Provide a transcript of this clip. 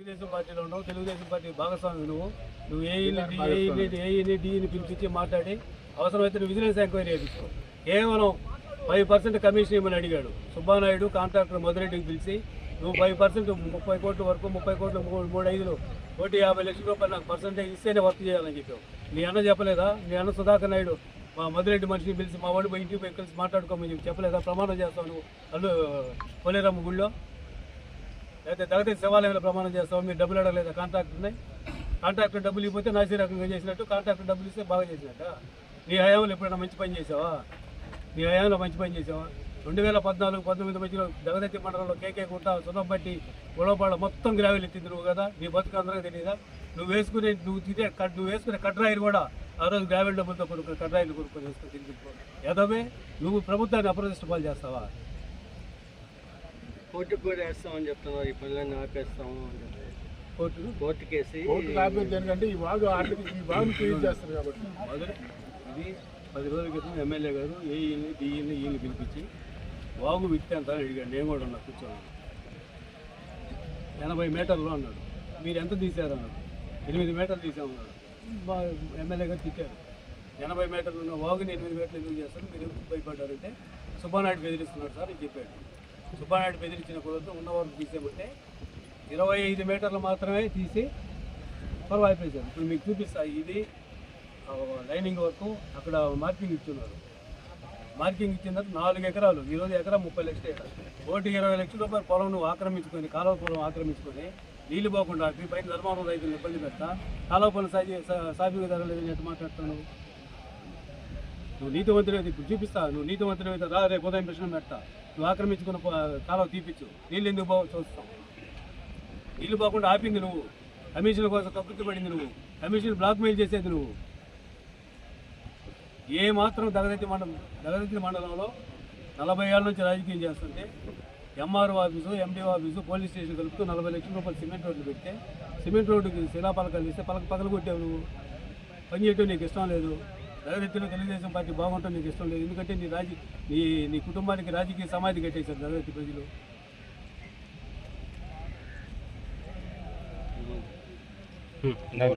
తెలుగుదేశం పార్టీలో ఉన్నావు తెలుగుదేశం పార్టీ భాగస్వామి నువ్వు. నువ్వు ఏఈని ఏఈని ఏఈని డిఈని పిలిపించి మాట్లాడి అవసరమైతే నువ్వు విజిలెన్స్ ఎంక్వైరీ చేయించుకో. కేవలం ఫైవ్ పర్సెంట్ కమిషన్ ఇవ్వమని అడిగాడు. సుబ్బానాయుడు కాంట్రాక్టర్ మధురెడ్డికి పిలిచి నువ్వు ఫైవ్ పర్సెంట్ ముప్పై కోట్ల వరకు ముప్పై కోట్లు మూడు మూడు ఐదులు కోటి యాభై లక్షల రూపాయలు నాకు పర్సెంటేజ్ ఇస్తేనే వర్క్ చేయాలని చెప్పావు. నీ అన్న చెప్పలేదా? నీ అన్న సుధాకర్ నాయుడు మా మధురెడ్డి మనిషిని పిలిచి మా వాడు పోయి ఇంటికి పోయి కలిసి మాట్లాడుకోమని చెప్పి చెప్పలేదా? ప్రమాణం చేస్తావు నువ్వు. అల్లు పోలేరమ్మ గుళ్ళో. లేకపోతే దళిత శివాలయంలో ప్రమాణం చేస్తాం మీరు డబ్బులు అడగలేదా? కాంట్రాక్ట్ ఉన్నాయి. కాంట్రాక్టర్ డబ్బులు ఇవ్వకపోతే నాసి రకంగా చేసినట్టు కాంట్రాక్టర్ డబ్బులు ఇస్తే బాగా చేసినట్ట? నీ హయాంలో ఎప్పుడైనా మంచి పని చేసావా? నీ హయాంలో మంచి పని చేసావా? రెండు వేల పద్నాలుగు పంతొమ్మిది మధ్యలో జగదత్తి మండలంలో కేకే గుట్ట సున్నపట్టి గొడవపాళ్ళ మొత్తం గ్రావెల్ ఎత్తింది నువ్వు కదా? నీ బతుకు అందరికీ తెలియదా నువ్వు వేసుకునే నువ్వు తినే నువ్వు వేసుకునే కట్రాయిలు కూడా ఆ రోజు గ్రావెల్ డబ్బులతో కొనుక్కుని కట్రాయిలు కొనుక్కొని వేసుకొని తిరిగి ఎదవే నువ్వు ప్రభుత్వాన్ని అప్రదిష్ట పాలు చేస్తావా? కోర్టుకు కూడా వేస్తామని చెప్తున్నావు ఈ పనులన్నీ ఆపేస్తాము అని చెప్పి. కోర్టు కోర్టు కేసి కోర్టు కాపీ దేనికంటే ఈ బాగా ఆర్థిక ఈ బాగా క్రియేట్ చేస్తారు కాబట్టి. ఇది పది రోజుల క్రితం ఎమ్మెల్యే గారు ఏఈని డిఈని ఈని పిలిపించి వాగు విత్తే అంత అని అడిగాడు నేను కూడా ఉన్నా కూర్చోను ఎనభై మీటర్లు అన్నాడు. మీరు ఎంత తీశారు అన్నాడు. ఎనిమిది మీటర్లు తీసామన్నాడు ఎమ్మెల్యే గారు తిట్టారు. ఎనభై మీటర్లు ఉన్న వాగుని ఎనిమిది మీటర్లు ఎందుకు చేస్తారు? మీరు ఎందుకు భయపడ్డారంటే సుబ్బానాయుడు బెదిరిస్తున్నాడు సార్ అని చెప్పాడు. సుబ్బానాయుడు బెదిరించిన కుదరతో ఉన్న తీసేమంటే ఇరవై ఐదు మీటర్లు మాత్రమే తీసి పర్వాయిపోయారు ఇప్పుడు మీకు చూపిస్తా ఇది లైనింగ్ వరకు అక్కడ మార్కింగ్ ఇచ్చున్నారు. మార్కింగ్ ఇచ్చిన తర్వాత నాలుగు ఎకరాలు ఈరోజు ఎకరా ముప్పై లక్షలు ఒకటి ఇరవై లక్షల రూపాయలు పొలం ఆక్రమించుకొని కాలువ పొలం ఆక్రమించుకొని నీళ్ళు పోకుండా ఆపి పైన ధర్మారం రైతులు ఇబ్బంది పెడతా కాలువ పొలం సాగి సాఫీగా ధరలు ఎట్లా మాట్లాడుతావు నువ్వు నువ్వు ఇప్పుడు చూపిస్తా. నువ్వు నీతివంతుడు అయితే రా రేపు ఉదయం ప్రశ్న పెడతా. నువ్వు ఆక్రమించుకున్న కాలం కాలువ తీపిచ్చు. నీళ్ళు ఎందుకు పోవో? చూస్తాం. నీళ్ళు పోకుండా ఆపింది నువ్వు. కమిషన్ కోసం కక్కుర్తి పడింది నువ్వు. కమిషన్ బ్లాక్మెయిల్ చేసేది నువ్వు. ఏ మాత్రం దగదత్తి మండలం దగదత్తి మండలంలో నలభై ఏళ్ళ నుంచి రాజకీయం చేస్తుంటే MRO office MDO office police station కలుపుతూ నలభై లక్షల రూపాయలు సిమెంట్ రోడ్లు పెడితే సిమెంట్ రోడ్డుకి శిలాపలకాలు ఇస్తే పలక పగలు కొట్టావు నువ్వు. పని చేయటం నీకు ఇష్టం లేదు. దగదత్తిలో తెలుగుదేశం పార్టీ బాగుంటుంది నీకు ఇష్టం లేదు. ఎందుకంటే నీ రాజీ నీ నీ కుటుంబానికి రాజకీయ సమాధి కట్టేశారు దగదత్తి ప్రజలు.